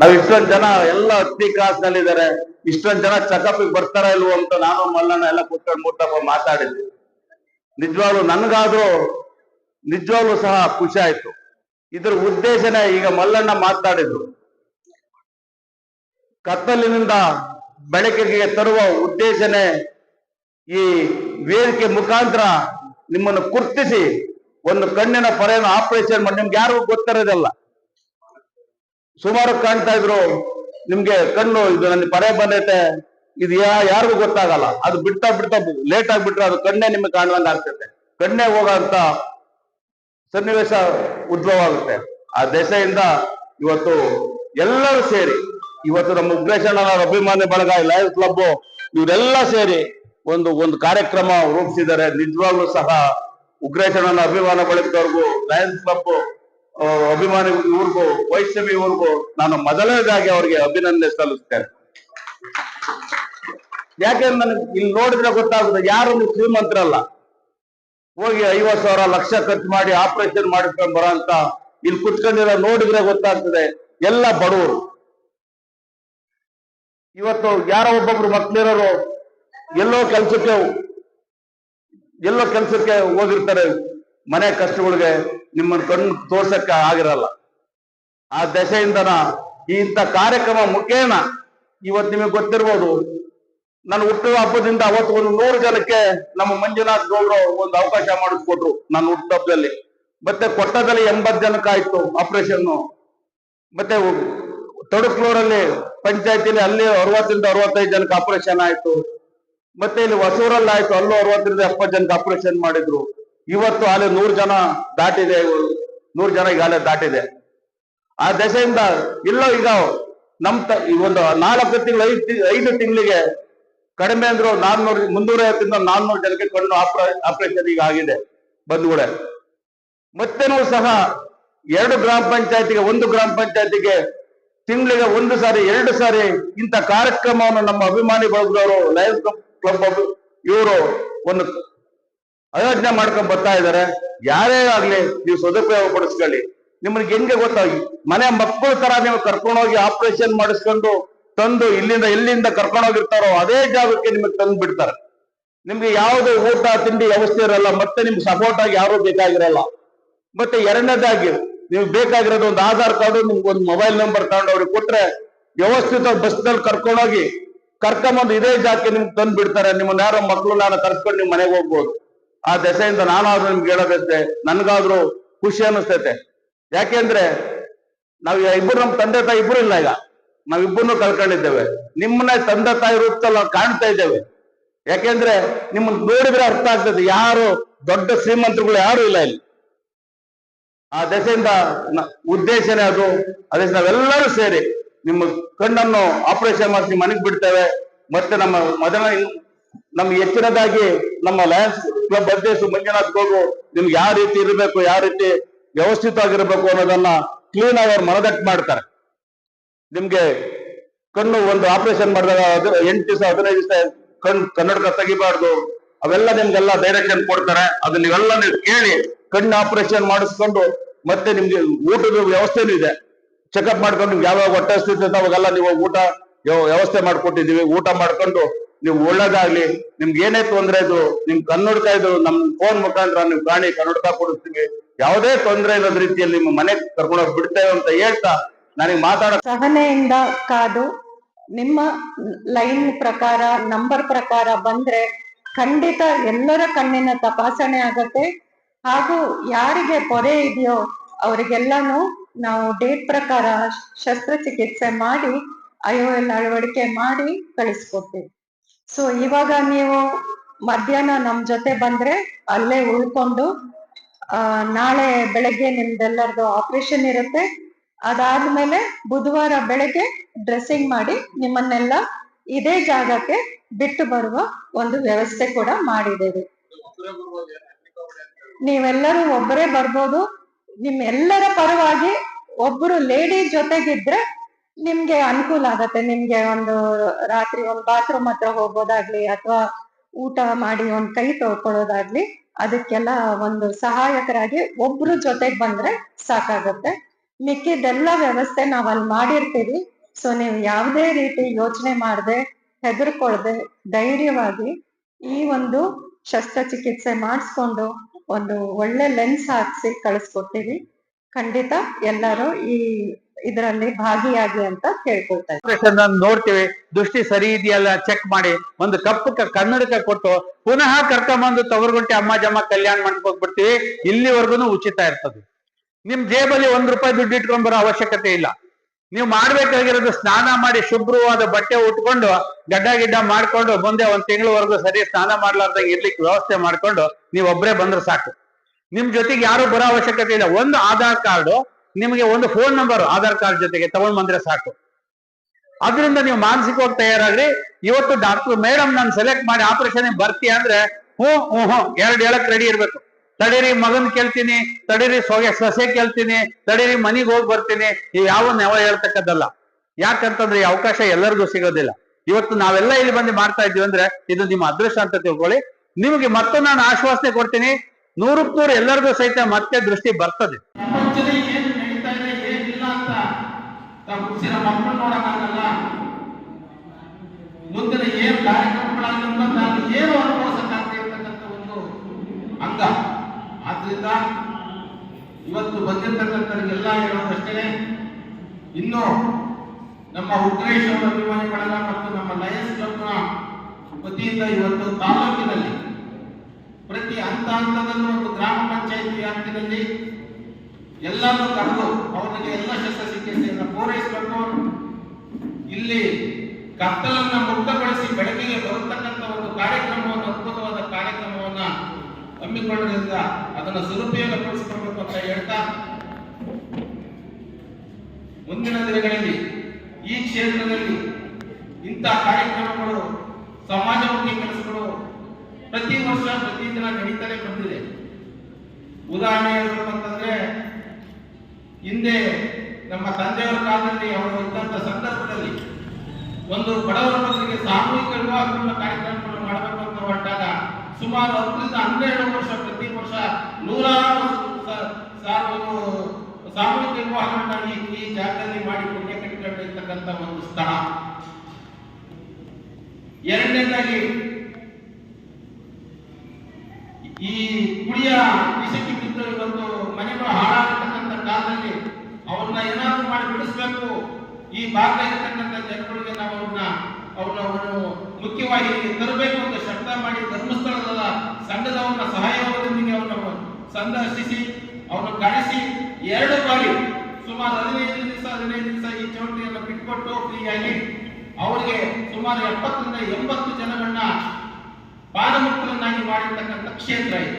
ನಾವ್ ಇಷ್ಟೊಂದ್ ಜನ ಎಲ್ಲ ಹತ್ತಿ ಕ್ಲಾಸ್ನಲ್ಲಿದ್ದಾರೆ ಇಷ್ಟೊಂದ್ ಜನ ಚೆಕಪ್ ಬರ್ತಾರ ಇಲ್ವೋ ಅಂತ ನಾನು ಮಲ್ಲಣ್ಣ ಎಲ್ಲ ಕೂತ್ಕೊಂಡು ಮೂರ್ತಪ್ಪ ಮಾತಾಡಿದ್ವಿ. ನಿಜವಾಗ್ಲು ನನ್ಗಾದ್ರೂ ನಿಜವಾಗ್ಲು ಸಹ ಖುಷಿ ಆಯ್ತು. ಇದ್ರ ಉದ್ದೇಶನೇ ಈಗ ಮಲ್ಲಣ್ಣ ಮಾತಾಡಿದ್ರು. ಕತ್ತಲಿನಿಂದ ಬೆಳಕಿಗೆ ತರುವ ಉದ್ದೇಶನೇ ಈ ವೇದಿಕೆ ಮುಖಾಂತರ ನಿಮ್ಮನ್ನು ಗುರ್ತಿಸಿ ಒಂದು ಕಣ್ಣಿನ ಪರೆಯನ್ನ ಆಪರೇಷನ್ ಮಾಡಿ. ನಿಮ್ಗೆ ಯಾರಿಗೂ ಗೊತ್ತಿರೋದಿಲ್ಲ. ಸುಮಾರು ಕಾಣ್ತಾ ಇದ್ರು, ನಿಮ್ಗೆ ಕಣ್ಣು, ಇದು ನನ್ನ ಪರೆ ಬಂದೈತೆ. ಇದು ಯಾ, ಯಾರಿಗೂ ಗೊತ್ತಾಗಲ್ಲ. ಅದು ಬಿಡ್ತಾ ಬಿಡ್ತಾ ಲೇಟ್ ಆಗ್ಬಿಟ್ರೆ ಅದು ಕಣ್ಣೇ ನಿಮ್ಗೆ ಕಾಣ್ದಂಗ ಆಗ್ತೈತೆ. ಕಣ್ಣೇ ಹೋಗೋಂತ ಸನ್ನಿವೇಶ ಉದ್ಭವ ಆಗುತ್ತೆ. ಆ ದೆಸೆಯಿಂದ ಇವತ್ತು ಎಲ್ಲರೂ ಸೇರಿ, ಇವತ್ತು ನಮ್ಮ ಉಗ್ರೇಶಣ್ಣನವರ ಅಭಿಮಾನಿ ಬಳಗ ಲಯನ್ಸ್ ಕ್ಲಬ್ ಇವರೆಲ್ಲ ಸೇರಿ ಒಂದು ಒಂದು ಕಾರ್ಯಕ್ರಮ ರೂಪಿಸಿದ್ದಾರೆ. ನಿಜವಾಗ್ಲೂ ಸಹ ಉಗ್ರೇಶಣ್ಣನ ಅಭಿಮಾನ ಬಳಸಿದವ್ರಿಗೂ ಲಯನ್ಸ್ ಕ್ಲಬ್ ಅಭಿಮಾನಿ ಇವ್ರಿಗೂ, ವೈಷ್ಣವಿ ಇವ್ರಿಗೂ ನಾನು ಮೊದಲನೇದಾಗಿ ಅವರಿಗೆ ಅಭಿನಂದನೆ ಸಲ್ಲಿಸ್ತೇನೆ. ಯಾಕೆಂದ್ರೆ ನನಗೆ ಇಲ್ಲಿ ನೋಡಿದ್ರೆ ಗೊತ್ತಾಗುತ್ತೆ ಯಾರು ಶ್ರೀಮಂತರಲ್ಲ? ಹೋಗಿ ಐವತ್ ಸಾವಿರ ಲಕ್ಷ ಖರ್ಚು ಮಾಡಿ ಆಪರೇಷನ್ ಮಾಡಿಸ್ಕೊಂಡ್ ಬರೋ ಅಂತ ಇಲ್ಲಿ ಕುತ್ಕೊಂಡಿರೋ ನೋಡಿದ್ರೆ ಗೊತ್ತಾಗ್ತದೆ, ಎಲ್ಲ ಬಡವರು. ಇವತ್ತು ಯಾರೋ ಒಬ್ಬೊಬ್ರು ಮಕ್ಳಿರೋರು ಎಲ್ಲೋ ಕೆಲ್ಸಕ್ಕೆ ಎಲ್ಲೋ ಕೆಲಸಕ್ಕೆ ಹೋಗಿರ್ತಾರೆ, ಮನೆ ಕಷ್ಟಗಳಿಗೆ ನಿಮ್ಮನ್ನು ಕಣ್ಣು ತೋರ್ಸಕ್ಕೆ ಆಗಿರಲ್ಲ. ಆ ದಶೆಯಿಂದನ ಇಂಥ ಕಾರ್ಯಕ್ರಮ ಮುಖೇನ ಇವತ್ತು ನಿಮಗೆ ಗೊತ್ತಿರ್ಬೋದು. ನನ್ನ ಹುಟ್ಟುವ ಹಬ್ಬದಿಂದ ಅವತ್ತು ಒಂದು ನೂರು ಜನಕ್ಕೆ ನಮ್ಮ ಮಂಜುನಾಥ್ ಗೌಡ್ರು ಒಂದು ಅವಕಾಶ ಮಾಡಿಸ್ಕೊಟ್ರು ನನ್ನ ಹುಟ್ಟುಹಬ್ಬದಲ್ಲಿ. ಮತ್ತೆ ಕೊಟ್ಟದಲ್ಲಿ ಎಂಬತ್ ಜನಕ್ಕಾಯ್ತು ಆಪರೇಷನ್ ಮತ್ತೆ ತಡುಕ್ಲೂರಲ್ಲಿ ಪಂಚಾಯತಿಲಿ ಅಲ್ಲಿ ಅರವತ್ತರಿಂದ ಅರವತ್ತೈದು ಜನಕ್ಕೆ ಆಪರೇಷನ್ ಆಯ್ತು. ಮತ್ತೆ ಇಲ್ಲಿ ಹೊಸೂರಲ್ಲಿ ಆಯ್ತು. ಅಲ್ಲೂ ಅರವತ್ತರಿಂದ ಎಪ್ಪತ್ತು ಜನಕ್ಕೆ ಆಪರೇಷನ್ ಮಾಡಿದ್ರು. ಇವತ್ತು ಅಲ್ಲಿ ನೂರು ಜನ ದಾಟಿದೆ ನೂರು ಜನ ಈಗ ಅಲ್ಲೇ ದಾಟಿದೆ. ಆ ದೆಸೆಯಿಂದ ಇಲ್ಲೋ ಈಗ ನಮ್ ತ- ಒಂದು ನಾಲ್ಕು ತಿಂಗಳು, ಐದು ಐದು ತಿಂಗಳಿಗೆ ಕಡಿಮೆ ಅಂದ್ರು ನಾನ್ನೂರು ಮುನ್ನೂರ ಐವತ್ತರಿಂದ ನಾನ್ನೂರು ಜನಕ್ಕೆ ಕಣ್ಣು ಆಪರೇಷನ್ ಈಗ ಆಗಿದೆ ಬಂಧುಗಳೇ ಮತ್ತೆನೂ ಸಹ ಎರಡು ಗ್ರಾಮ ಪಂಚಾಯತಿಗೆ, ಒಂದು ಗ್ರಾಮ ಪಂಚಾಯತಿಗೆ ತಿಂಗಳಿಗೆ ಒಂದು ಸಾರಿ, ಎರಡು ಸಾರಿ ಇಂಥ ಕಾರ್ಯಕ್ರಮವನ್ನು ನಮ್ಮ ಅಭಿಮಾನಿ ಬಳಗದವರು ಲಯನ್ಸ್ ಕ್ಲಬ್ ಇವರು ಒಂದು ಅಯೋಜನೆ ಮಾಡ್ಕೊಂಡ್ ಬರ್ತಾ ಇದಾರೆ. ಯಾರೇ ಆಗ್ಲಿ, ನೀವು ಸದುಪಯೋಗ ಪಡಿಸ್ಕೊಳ್ಳಿ. ನಿಮ್ಗೆ ಹೆಂಗೆ ಗೊತ್ತಾಗಿ ಮನೆ ಮಕ್ಕಳ ತರ ನೀವು ಕರ್ಕೊಂಡೋಗಿ ಆಪರೇಷನ್ ಮಾಡಿಸ್ಕೊಂಡು ತಂದು ಇಲ್ಲಿಂದ ಎಲ್ಲಿಂದ ಕರ್ಕೊಂಡೋಗಿರ್ತಾರೋ, ಅದೇ ಜಾಗಕ್ಕೆ ನಿಮಗೆ ತಂದು ಬಿಡ್ತಾರೆ. ನಿಮ್ಗೆ ಯಾವುದೇ ಊಟ, ತಿಂಡಿ ವ್ಯವಸ್ಥೆ ಇರಲ್ಲ, ಮತ್ತೆ ನಿಮ್ಗೆ ಸಪೋರ್ಟ್ ಆಗಿ ಯಾರು ಬೇಕಾಗಿರಲ್ಲ. ಮತ್ತೆ ಎರಡನೇದಾಗಿ, ನೀವು ಬೇಕಾಗಿರೋದು ಒಂದು ಆಧಾರ್ ಕಾರ್ಡು, ನಿಮ್ಗೆ ಒಂದು ಮೊಬೈಲ್ ನಂಬರ್ ತಗೊಂಡು ಅವ್ರಿಗೆ ಕೊಟ್ರೆ, ವ್ಯವಸ್ಥಿತ ಬಸ್ನಲ್ಲಿ ಕರ್ಕೊಂಡೋಗಿ ಕರ್ಕೊಂಬಂದು ಇದೇ ಜಾಗಕ್ಕೆ ನಿಮ್ಗೆ ತಂದು ಬಿಡ್ತಾರೆ ನಿಮ್ಮನ್ನ ಯಾರೋ ಮಕ್ಕಳು ನಾನು ಕರ್ಸ್ಕೊಂಡು ನಿಮ್ ಮನೆಗೆ ಹೋಗ್ಬೋದು. ಆ ದೆಸೆಯಿಂದ ನಾನಾದ್ರೂ ನಿಮ್ಗೆ ಹೇಳೋದಂತೆ ನನ್ಗಾದ್ರೂ ಖುಷಿ ಅನಿಸ್ತೈತೆ ಯಾಕೆಂದ್ರೆ ನಾವ್ ಇಬ್ಬರು ನಮ್ ತಂದೆ ತಾಯಿ ಇಬ್ರು ಇಲ್ಲ ಈಗ. ನಾವಿಬ್ಬರನ್ನು ಕಳ್ಕೊಂಡಿದ್ದೇವೆ ನಿಮ್ಮನ್ನ ತಂದೆ ತಾಯಿ ರೂಪದಲ್ಲಿ ನಾವು ಕಾಣ್ತಾ ಇದ್ದೇವೆ. ಯಾಕೆಂದ್ರೆ ನಿಮ್ಮನ್ನ ನೋಡಿದ್ರೆ ಅರ್ಥ ಆಗ್ತದೆ, ಯಾರು ದೊಡ್ಡ ಶ್ರೀಮಂತರುಗಳು ಯಾರು ಇಲ್ಲ ಇಲ್ಲಿ. ಆ ದೆಸೆಯಿಂದ ಉದ್ದೇಶನೇ ಅದು. ಅದೇ ನಾವೆಲ್ಲರೂ ಸೇರಿ ನಿಮ್ಮ ಕಣ್ಣನ್ನು ಆಪರೇಷನ್ ಮಾಡಿಸಿ ಮನೆಗೆ ಬಿಡ್ತೇವೆ. ಮತ್ತೆ ನಮ್ಮ ಮದನ ನಮ್ಗೆ ಹೆಚ್ಚಿನದಾಗಿ ನಮ್ಮ ಲಯನ್ಸ್ ಕ್ಲಬ್ ಅಧ್ಯಕ್ಷ ಮಂಜುನಾಥ್ ಗೌಡ್ರು ನಿಮ್ಗೆ ಯಾವ ರೀತಿ ಇರಬೇಕು, ಯಾವ ರೀತಿ ವ್ಯವಸ್ಥಿತವಾಗಿರ್ಬೇಕು ಅನ್ನೋದನ್ನ ಕ್ಲೀನ್ ಆಗಿ ಅವ್ರು ಮನದಟ್ಟು ಮಾಡ್ತಾರೆ. ನಿಮ್ಗೆ ಕಣ್ಣು ಒಂದು ಆಪರೇಷನ್ ಮಾಡಿದಾಗ ಎಂಟು ದಿವಸ, ಹದಿನೈದು ದಿವಸ ಕಣ್ ಕನ್ನಡಕ ತೆಗಿಬಾರ್ದು. ಅವೆಲ್ಲ ನಿಮ್ಗೆಲ್ಲ ಡೈರೆಕ್ಷನ್ ಕೊಡ್ತಾರೆ. ಅದನ್ನ ನೀವು ಕೇಳಿ ಕಣ್ಣು ಆಪರೇಷನ್ ಮಾಡಿಸ್ಕೊಂಡು ಮತ್ತೆ ನಿಮ್ಗೆ ಊಟದ ವ್ಯವಸ್ಥೆನೂ ಇದೆ. ಚೆಕಪ್ ಮಾಡ್ಕೊಂಡು ನಿಮ್ಗೆ ಯಾವಾಗ ಹೊಟ್ಟೆ ಹಸಿತೈತೆ ಅವಾಗೆಲ್ಲ ನೀವು ಊಟ ವ್ಯವ- ವ್ಯವಸ್ಥೆ ಮಾಡ್ಕೊಟ್ಟಿದ್ದೀವಿ. ಊಟ ಮಾಡ್ಕೊಂಡು ನೀವು ಒಳ್ಳೇದಾಗ್ಲಿ. ನಿಮ್ಗೆ ಏನೇ ತೊಂದರೆ ಇದು ನಿಮ್ ಕನ್ನಡಕ ಇದು ನಮ್ ಫೋನ್ ಮುಖಾಂತರ ನೀವು ಕಾಣಿ ಕನ್ನಡಕ ಕೊಡಿಸ್ತೀವಿ. ಯಾವುದೇ ತೊಂದರೆ ಇಲ್ಲದ ರೀತಿಯಲ್ಲಿ ನಿಮ್ಮ ಮನೆಗೆ ಕರ್ಕೊಂಡೋಗಿ ಬಿಡ್ತೇವೆ ಅಂತ ಹೇಳ್ತಾ ನನಗೆ ಮಾತಾಡ ಸಹನೆಯಿಂದ ಕಾದು ನಿಮ್ಮ ಲೈನ್ ಪ್ರಕಾರ, ನಂಬರ್ ಪ್ರಕಾರ ಬಂದ್ರೆ ಖಂಡಿತ ಎಲ್ಲರ ಕಣ್ಣಿನ ತಪಾಸಣೆ ಆಗತ್ತೆ. ಹಾಗೂ ಯಾರಿಗೆ ಪೊರೆ ಇದೆಯೋ ಅವರಿಗೆಲ್ಲಾನು ನಾವು ಡೇಟ್ ಪ್ರಕಾರ ಶಸ್ತ್ರಚಿಕಿತ್ಸೆ ಮಾಡಿ ಐ ಎಲ್ ಅಳವಡಿಕೆ ಮಾಡಿ ಕಳಿಸ್ಕೊಡ್ತೀವಿ. ಸೊ ಇವಾಗ ನೀವು ಮಧ್ಯಾಹ್ನ ನಮ್ ಜೊತೆ ಬಂದ್ರೆ ಅಲ್ಲೇ ಉಳ್ಕೊಂಡು ಆ, ನಾಳೆ ಬೆಳಗ್ಗೆ ನಿಮ್ದೆಲ್ಲರದು ಆಪರೇಷನ್ ಇರುತ್ತೆ. ಅದಾದ್ಮೇಲೆ ಬುಧವಾರ ಬೆಳಗ್ಗೆ ಡ್ರೆಸ್ಸಿಂಗ್ ಮಾಡಿ ನಿಮ್ಮನ್ನೆಲ್ಲ ಇದೇ ಜಾಗಕ್ಕೆ ಬಿಟ್ಟು ಬರುವ ಒಂದು ವ್ಯವಸ್ಥೆ ಕೂಡ ಮಾಡಿದ್ದೇವೆ. ನೀವೆಲ್ಲರೂ ಒಬ್ಬರೇ ಬರ್ಬೋದು ನಿಮ್ಮೆಲ್ಲರ ಪರವಾಗಿ ಒಬ್ರು ಲೇಡಿ ಜೊತೆಗಿದ್ರೆ ನಿಮ್ಗೆ ಅನುಕೂಲ ಆಗತ್ತೆ. ನಿಮ್ಗೆ ಒಂದು ರಾತ್ರಿ ಒಂದು ಬಾತ್ರೂಮ್ ಹತ್ರ ಹೋಗೋದಾಗ್ಲಿ ಅಥವಾ ಊಟ ಮಾಡಿ ಒಂದ್ ಕೈ ತೊಳ್ಕೊಳ್ಳೋದಾಗ್ಲಿ ಅದಕ್ಕೆಲ್ಲ ಒಂದು ಸಹಾಯಕರಾಗಿ ಒಬ್ರು ಜೊತೆಗ್ ಬಂದ್ರೆ ಸಾಕಾಗತ್ತೆ. ಮಿಕ್ಕಿದೆಲ್ಲ ವ್ಯವಸ್ಥೆ ನಾವ್ ಅಲ್ಲಿ ಮಾಡಿರ್ತೀವಿ. ಸೊ ನೀವು ಯಾವುದೇ ರೀತಿ ಯೋಚನೆ ಮಾಡದೆ, ಹೆದರ್ಕೊಳ್ದೆ ಧೈರ್ಯವಾಗಿ ಈ ಒಂದು ಶಸ್ತ್ರಚಿಕಿತ್ಸೆ ಮಾಡಿಸ್ಕೊಂಡು ಒಂದು ಒಳ್ಳೆ ಲೆನ್ಸ್ ಹಾಕ್ಸಿ ಕಳಿಸ್ಕೊಡ್ತೀವಿ. ಖಂಡಿತ ಎಲ್ಲರೂ ಈ ಇದರಲ್ಲಿ ಭಾಗಿಯಾಗಿ ಅಂತ ಕೇಳ್ಕೊಳ್ತಾ ಇದ್ದೀನಿ. ಆಪರೇಷನ್ ನೋಡ್ತೀವಿ, ದೃಷ್ಟಿ ಸರಿ ಇದೆಯಲ್ಲ ಚೆಕ್ ಮಾಡಿ, ಒಂದು ಕಪ್ ಕನ್ನಡಕ ಕೊಟ್ಟು ಪುನಃ ಕರ್ಕೊಂಬಂದು ತವರ್ಗುಂಟೆ ಅಮ್ಮ ಜಮ್ಮ ಕಲ್ಯಾಣ ಮಾಡ್ಕೊಂಡು ಹೋಗ್ಬಿಡ್ತೀವಿ ಇಲ್ಲಿವರೆಗೂ ಉಚಿತ ಇರ್ತದೆ. ನಿಮ್ ಜೇಬಲ್ಲಿ ಒಂದ್ ರೂಪಾಯಿ ದುಡ್ಡು ಇಟ್ಕೊಂಡ್ ಬರೋ ಅವಶ್ಯಕತೆ ಇಲ್ಲ. ನೀವು ಮಾಡ್ಬೇಕಾಗಿರೋದು ಸ್ನಾನ ಮಾಡಿ ಶುಭ್ರವಾದ ಬಟ್ಟೆ ಉಟ್ಕೊಂಡು, ಗಡ್ಡ ಗಿಡ್ಡ ಮಾಡ್ಕೊಂಡು, ಮುಂದೆ ಒಂದ್ ತಿಂಗಳವರೆಗೂ ಸರಿ ಸ್ನಾನ ಮಾಡ್ಲಾರ್ದಂಗೆ ಇರ್ಲಿಕ್ಕೆ ವ್ಯವಸ್ಥೆ ಮಾಡ್ಕೊಂಡು, ನೀವು ಒಬ್ರೇ ಬಂದ್ರೆ ಸಾಕು. ನಿಮ್ ಜೊತೆಗೆ ಯಾರು ಬರೋ ಅವಶ್ಯಕತೆ ಇಲ್ಲ. ಒಂದು ಆಧಾರ್ ಕಾರ್ಡು, ನಿಮಗೆ ಒಂದು ಫೋನ್ ನಂಬರ್ ಆಧಾರ್ ಕಾರ್ಡ್ ಜೊತೆಗೆ ತಗೊಂಡ್ ಬಂದ್ರೆ ಸಾಕು. ಅದರಿಂದ ನೀವು ಮಾನಸಿಕವಾಗಿ ತಯಾರಾಗ್ರಿ. ಇವತ್ತು ಡಾಕ್ಟರ್ ಮೇಡಮ್ ನಾನು ಸೆಲೆಕ್ಟ್ ಮಾಡಿ ಆಪರೇಷನ್ ಬರ್ತೀಯ ಅಂದ್ರೆ, ಹ್ಞೂ ಹ್ಞೂ ಹ್ಞೂ, ಎರಡು ಹೇಳಕ್ ರೆಡಿ ಇರ್ಬೇಕು. ತಡೀರಿ, ಮಗನ್ ಕೇಳ್ತೀನಿ, ತಡೀರಿ, ಸೊಗೆ, ಸೊಸೆ ಕೇಳ್ತೀನಿ, ತಡೀರಿ, ಮನೆಗೆ ಹೋಗಿ ಬರ್ತೀನಿ. ಈ ಯಾವ ನೆವ ಹೇಳ್ತಕ್ಕದ್ದಲ್ಲ. ಯಾಕಂತಂದ್ರೆ ಈ ಅವಕಾಶ ಎಲ್ಲರಿಗೂ ಸಿಗೋದಿಲ್ಲ. ಇವತ್ತು ನಾವೆಲ್ಲ ಇಲ್ಲಿ ಬಂದು ಮಾಡ್ತಾ ಇದೀವಿ ಅಂದ್ರೆ, ಇದು ನಿಮ್ಮ ಅದೃಷ್ಟ ಅಂತ ತಿಳ್ಕೊಳ್ಳಿ. ನಿಮಗೆ ಮತ್ತೆ ನಾನು ಆಶ್ವಾಸನೆ ಕೊಡ್ತೀನಿ. ನೂರಕ್ಕೆ ನೂರು ಎಲ್ಲರಿಗೂ ಸಹಿತ ಮತ್ತೆ ದೃಷ್ಟಿ ಬರ್ತದೆ. ಮುಂದಿನ ಏನ್ ಕಾರ್ಯಕ್ರಮಗಳಾಗಿಂದ ನಾನು ಏನು ಅನುಭವಿಸಕ್ಕಾಗದೆ ಇರ್ತಕ್ಕಂಥ ಒಂದು ಅಂಗ. ಆದ್ರಿಂದ ಇವತ್ತು ಬಂದಿರ್ತಕ್ಕಂಥವ್ರಿಗೆಲ್ಲ ಹೇಳೋದಷ್ಟೇ ಇನ್ನು ನಮ್ಮ ಉಗ್ರೇಶ್ ಅವರ ಅಭಿಮಾನಿಗಳೆಲ್ಲ ಮತ್ತು ನಮ್ಮ ಲಯನ್ಸ್ ಕ್ಲಬ್ನ ವತಿಯಿಂದ ಇವತ್ತು ತಾಲೂಕಿನಲ್ಲಿ ಪ್ರತಿ ಹಂತ ಒಂದು ಗ್ರಾಮ ಪಂಚಾಯಿತಿ ಹಂತದಲ್ಲಿ ಎಲ್ಲರನ್ನು ಕರೆದು ಅವರಿಗೆ ಎಲ್ಲ ಶಸ್ತ್ರಚಿಕಿತ್ಸೆಯನ್ನು ಪೂರೈಸಬೇಕು. ಇಲ್ಲಿ ಕತ್ತಲನ್ನ ಮುಕ್ತಗೊಳಿಸಿ ಬೆಳಕಿಗೆ ಬರತಕ್ಕಂಥ ಒಂದು ಕಾರ್ಯಕ್ರಮವನ್ನು, ಅದ್ಭುತವಾದ ಕಾರ್ಯಕ್ರಮವನ್ನ ಹಮ್ಮಿಕೊಳ್ಳೋದ್ರಿಂದ ಅದನ್ನು ಸದುಪಯೋಗಪಡಿಸಿಕೊಳ್ಬೇಕು ಅಂತ ಹೇಳ್ತಾ ಮುಂದಿನ ದಿನಗಳಲ್ಲಿ ಈ ಕ್ಷೇತ್ರದಲ್ಲಿ ಇಂತಹ ಕಾರ್ಯಕ್ರಮಗಳು ಸಮಾಜಮುಖಿ ಕೆಲಸಗಳು ಪ್ರತಿ ವರ್ಷ ಪ್ರತಿ ದಿನ ನಡೀತಾನೆ ಬಂದಿದೆ. ಉದಾಹರಣೆ ಹೇಳ್ಬೇಕಂತಂದ್ರೆ ಹಿಂದೆ ನಮ್ಮ ತಂದೆಯವರ ಕಾಲದಲ್ಲಿ ಅವರು ಇದ್ದಂತ ಸಂದರ್ಭದಲ್ಲಿ ಒಂದು ಬಡವರ ಮಕ್ಕಳಿಗೆ ಸಾಮೂಹಿಕ ವಿವಾಹಗಳ ಕಾರ್ಯಕ್ರಮಗಳನ್ನು ಮಾಡಬೇಕು ಅಂತ ಹೊರಟಾಗ ಸುಮಾರು ಹತ್ತರಿಂದ ಹನ್ನೆರಡು ವರ್ಷ ಪ್ರತಿ ವರ್ಷ ನೂರಾರು ಸಾಮೂಹಿಕ ವಿವಾಹಗಳನ್ನ ಈ ಜಾಗದಲ್ಲಿ ಮಾಡಿ ಪುಣ್ಯ ಕಟ್ಟಿಕೊಂಡಿರ್ತಕ್ಕಂಥ ಒಂದು ಸ್ಥಳ. ಎರಡನೇದಾಗಿ ಈ ಕುಡಿಯ ವಿಷಕ್ಕೆ ಬಿದ್ದು ಬಂದು ಮನೆಗಳು ಹಾಳಾಗಿರ್ತಕ್ಕಂಥ ಕಾಲದಲ್ಲಿ ಅವ್ರನ್ನ ಏನಾದ್ರು ಮಾಡಿ ಬಿಡಿಸ್ಬೇಕು. ಈ ಭಾಗ ಇರತಕ್ಕಂಥ ಜನಗಳಿಗೆ ನಾವು ಅವ್ರನ್ನ ಅವ್ರನ್ನ ಅವರು ಮುಖ್ಯವಾಗಿ ತರಬೇಕು ಅಂತ ಶಬ್ದ ಮಾಡಿ ಧರ್ಮಸ್ಥಳದ ಸಂಘದವನ್ನ ಸಹಯೋಗದೊಂದಿಗೆ ಅವ್ರನ್ನ ಸಂದರ್ಶಿಸಿ, ಅವ್ರನ್ನ ಕಳಿಸಿ ಎರಡು ಬಾರಿ ಸುಮಾರು ಹದಿನೈದು ದಿವಸ ಹದಿನೈದು ದಿವಸ ಈ ಚೌಟಿಯನ್ನು ಬಿಟ್ಕೊಟ್ಟು ಫ್ರೀಯಾಗಿ ಅವರಿಗೆ ಸುಮಾರು ಎಪ್ಪತ್ತರಿಂದ ಎಂಬತ್ತು ಜನಗಳನ್ನ ಪಾದಮುಕ್ತರನ್ನಾಗಿ ಮಾಡಿರ್ತಕ್ಕಂಥ ಕ್ಷೇತ್ರ ಇದು